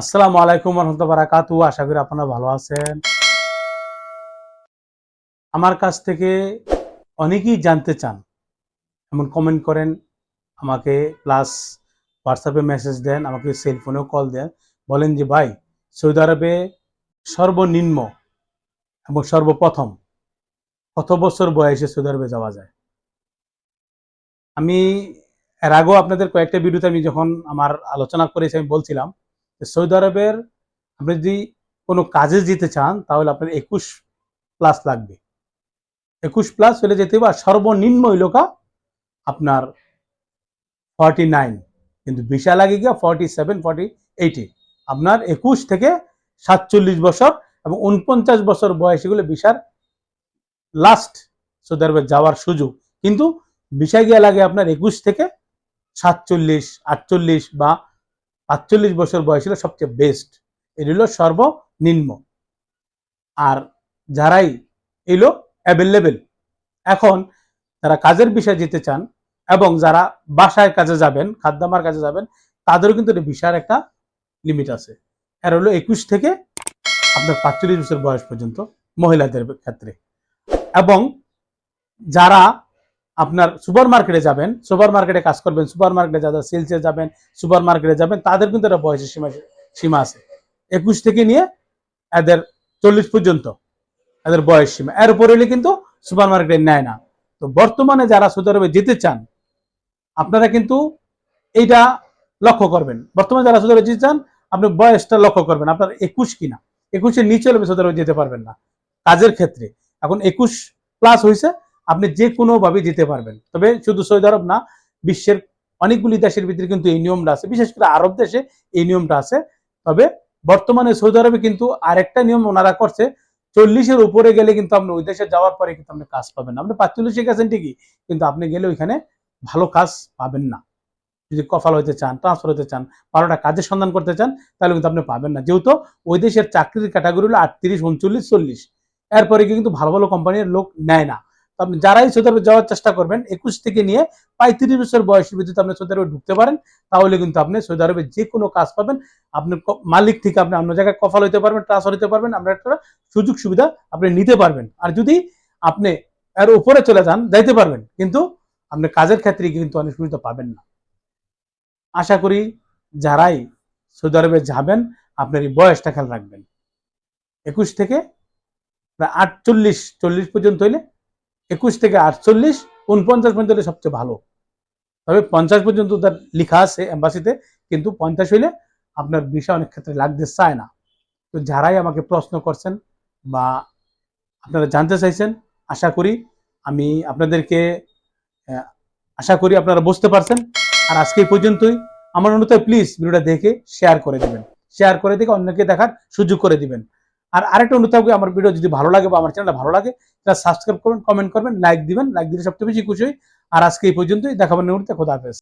আসসালামু আলাইকুম রহমতুল্লাহ বারাকাতু আশা করি আপনারা ভালো আছেন। আমার কাছ থেকে অনেকেই জানতে চান, এমন কমেন্ট করেন, আমাকে প্লাস হোয়াটসঅ্যাপে মেসেজ দেন, আমাকে সেলফোনেও কল দেন, বলেন যে, ভাই, সৌদি আরবে সর্বনিম্ন এবং সর্বপ্রথম কত বছর বয়সে সৌদি আরবে যাওয়া যায়? আমি এর আগেও আপনাদের কয়েকটা ভিডিওতে আমি যখন আমার আলোচনা করেছি, আমি বলছিলাম সৌদি আরবের আপনি যদি কোনো কাজে যেতে চান, তাহলে আপনার একুশ প্লাস লাগবে। একুশ প্লাস হলে যেতে হবে, আর সর্বনিম্ন হইলকা আপনার ফর্টি নাইন কিন্তু ভিসা লাগে গিয়া ফর্টি সেভেন ফর্টি এইটে আপনার একুশ থেকে সাতচল্লিশ বছর এবং উনপঞ্চাশ বছর বয়সীগুলো ভিসার লাস্ট সৌদি আরবে যাওয়ার সুযোগ। কিন্তু ভিসা গিয়া লাগে আপনার একুশ থেকে সাতচল্লিশ, আটচল্লিশ বা পাঁচচল্লিশ বছর বয়স হলো সবচেয়ে বেস্ট এটি হলো সর্বনিম্ন। আর যারাই এলো অ্যাভেলেবেল এখন যারা কাজের বিষয়ে যেতে চান এবং যারা বাসায় কাজে যাবেন, খাদ্যামার কাজে যাবেন, তাদেরও কিন্তু এটা ভিসার একটা লিমিট আছে। এর হলো একুশ থেকে আপনার পাঁচচল্লিশ বছর বয়স পর্যন্ত মহিলাদের ক্ষেত্রে। এবং যারা আপনার সুপার মার্কেটে যাবেন সুপার মার্কেটে কাজ করবেন সুপার মার্কেটে যারা সেলসে যাবেন সুপার মার্কেটে যাবেন, তাদের কিন্তু একটা বয়সের সীমা সীমা আছে। একুশ থেকে নিয়ে এদের চল্লিশ পর্যন্ত এদের বয়স সীমা। এর উপরে হলে কিন্তু সুপার মার্কেটে নেয় না। তো বর্তমানে যারা সৌদি আরবে যেতে চান, আপনারা কিন্তু এইটা লক্ষ্য করবেন। বর্তমানে যারা সৌদি আরবে যেতে চান, আপনি বয়সটা লক্ষ্য করবেন, আপনার একুশ কিনা। একুশের নিচে হলে সৌদি আরবে যেতে পারবেন না। কাজের ক্ষেত্রে। এখন একুশ প্লাস হয়েছে আপনি যে কোনোভাবে যেতে পারবেন। তবে শুধু সৌদি আরব না, বিশ্বের অনেকগুলি দেশের ভিতরে কিন্তু এই নিয়মটা আছে। বিশেষ করে আরব দেশে এই নিয়মটা আছে। তবে বর্তমানে সৌদি আরবে কিন্তু আরেকটা নিয়ম ওনারা করছে, চল্লিশের উপরে গেলে কিন্তু আপনি ওই দেশে যাওয়ার পরে কিন্তু আপনি কাজ পাবেন না। আপনি পাঁচচল্লিশে গেছেন ঠিকই, কিন্তু আপনি গেলে ওইখানে ভালো কাজ পাবেন না। যদি কফাল হতে চান ট্রান্সফার হতে চান বারোটা কাজের সন্ধান করতে চান, তাহলে কিন্তু আপনি পাবেন না। যেহেতু ওই দেশের চাকরির ক্যাটাগরি হলো আটত্রিশ, উনচল্লিশ, চল্লিশ। এরপরে কিন্তু ভালো ভালো কোম্পানির লোক নেয় না। যারাই সৌদি আরবে যাওয়ার চেষ্টা করবেন, একুশ থেকে নিয়ে পঁয়ত্রিশ বছর বয়সের ভিত্তিতে আপনি সৌদি আরবে ঢুকতে পারেন, তাহলে কিন্তু আপনি সৌদি আরবে যে কোনো কাজ পাবেন। আপনি মালিক থেকে আপনি অন্য জায়গায় কফাল হতে পারবেন ট্রান্সফার হতে পারবেন আপনার একটা সুযোগ সুবিধা আপনি নিতে পারবেন। আর যদি আপনি এর উপরে চলে যান, যাইতে পারবেন, কিন্তু আপনি কাজের ক্ষেত্রে কিন্তু অনেক সুবিধা পাবেন না। আশা করি যারাই সৌদি আরবে যাবেন, আপনার এই বয়সটা খেয়াল রাখবেন। একুশ থেকে প্রায় আটচল্লিশ, চল্লিশ পর্যন্ত হইলে একুশ থেকে আটচল্লিশ, উনপঞ্চাশ পর্যন্ত সবচেয়ে ভালো। তবে পঞ্চাশ পর্যন্ত তার লেখা আছে এম্বাসিতে কিন্তু পঞ্চাশ হইলে আপনার বিষয় অনেক ক্ষেত্রে লাগতে চায় না। তো যারাই আমাকে প্রশ্ন করছেন বা আপনারা জানতে চাইছেন, আশা করি আমি আপনাদেরকে আশা করি আপনারা বুঝতে পারছেন। আর আজকে এই পর্যন্তই। আমার অনুরোধ প্লিজ ভিডিওটা দেখে শেয়ার করে দিবেন। শেয়ার করে দেখে অন্যকে দেখার সুযোগ করে দিবেন। আর আরেকটা অনুরোধ থাকবে, আমার ভিডিও যদি ভালো লাগে বা আমার চ্যানেলটা ভালো লাগে, তাহলে সাবস্ক্রাইব করবেন কমেন্ট করবেন লাইক দিবেন লাইক দিলে সবচেয়ে বেশি খুশি হই। আর আজকে এই পর্যন্তই দেখাবেন মুহূর্তে খোদা হাফেজ।